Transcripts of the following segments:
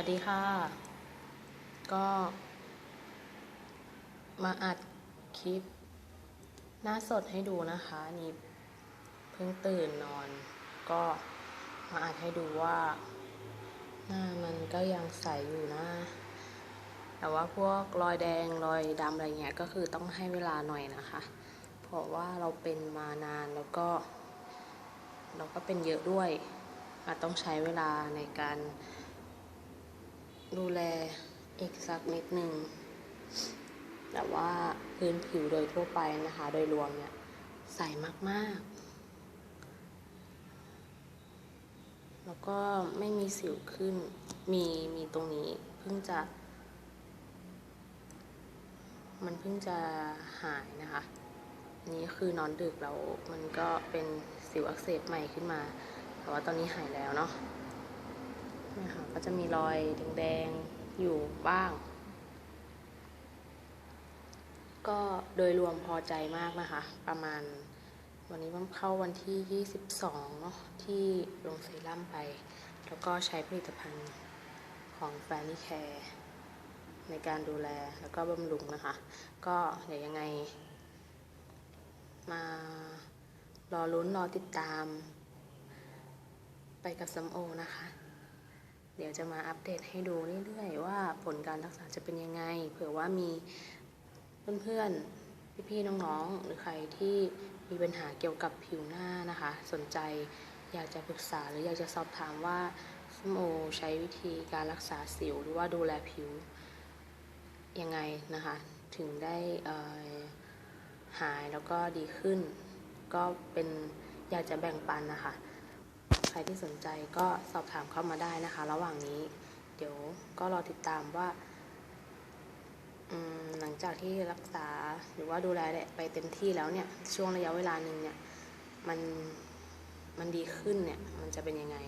วัสดีค่ะ ก็มาอัดคลิป หน้าสดให้ดูนะคะ นี่เพิ่งตื่นนอน ก็มาอัดให้ดูว่า หน้ามันก็ยังใสอยู่นะ แต่ว่าพวกรอยแดงรอยดำอะไรเงี้ยก็คือต้องให้เวลาหน่อยนะคะ เพราะว่าเราเป็นมานานแล้วก็ เราก็เป็นเยอะด้วยอาจต้องใช้เวลาในการ ดูแลอีกสักนิดหนึ่งแต่ว่าพื้นผิวโดยทั่วไปนะคะ โดยรวมเนี่ย ใสมากๆ แล้วก็ไม่มีสิวขึ้น มีมีตรงนี้เพิ่งจะ มันเพิ่งจะหายนะคะนนี้คือนอนดึกแล้วมันก็เป็นสิวอักเสบใหม่ขึ้นมา แต่ว่าตอนนี้หายแล้วเนาะ เนี่ยค่ะก็จะมีรอยแดงๆอยู่บ้าง ก็โดยรวมพอใจมากนะคะ ประมาณวันนี้มันเข้าวันที่ 22 เนาะที่ลงเซรั่มไป แล้วก็ใช้ผลิตภัณฑ์ของ f a n n y Care ในการดูแลแล้วก็บำรุงนะคะ ก็เดี๋ยวยังไง มารอลุ้นรอติดตาม ไปกับซัมโอนะคะ เดี๋ยวจะมาอัปเดตให้ดูเรื่อยๆว่าผลการรักษาจะเป็นยังไง เผื่อว่ามีเพื่อนๆ พี่ๆ น้องๆ หรือใครที่มีปัญหาเกี่ยวกับผิวหน้านะคะ สนใจอยากจะปรึกษาหรืออยากจะสอบถามว่าสมโอใช้วิธีการรักษาสิวหรือว่าดูแลผิวยังไงนะคะ ถึงได้หายแล้วก็ดีขึ้น ก็เป็นอยากจะแบ่งปันนะคะ ใครที่สนใจก็สอบถามเข้ามาได้นะคะ ระหว่างนี้ เดี๋ยวก็รอติดตามว่าหลังจากที่รักษาหรือว่าดูแลไปเต็มที่แล้วเนี่ย ช่วงระยะเวลาหนึ่งเนี่ย มันมันดีขึ้นเนี่ย มันจะเป็นยังไง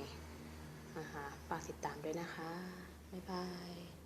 นะคะฝากติดตามด้วยนะคะ บ๊ายบาย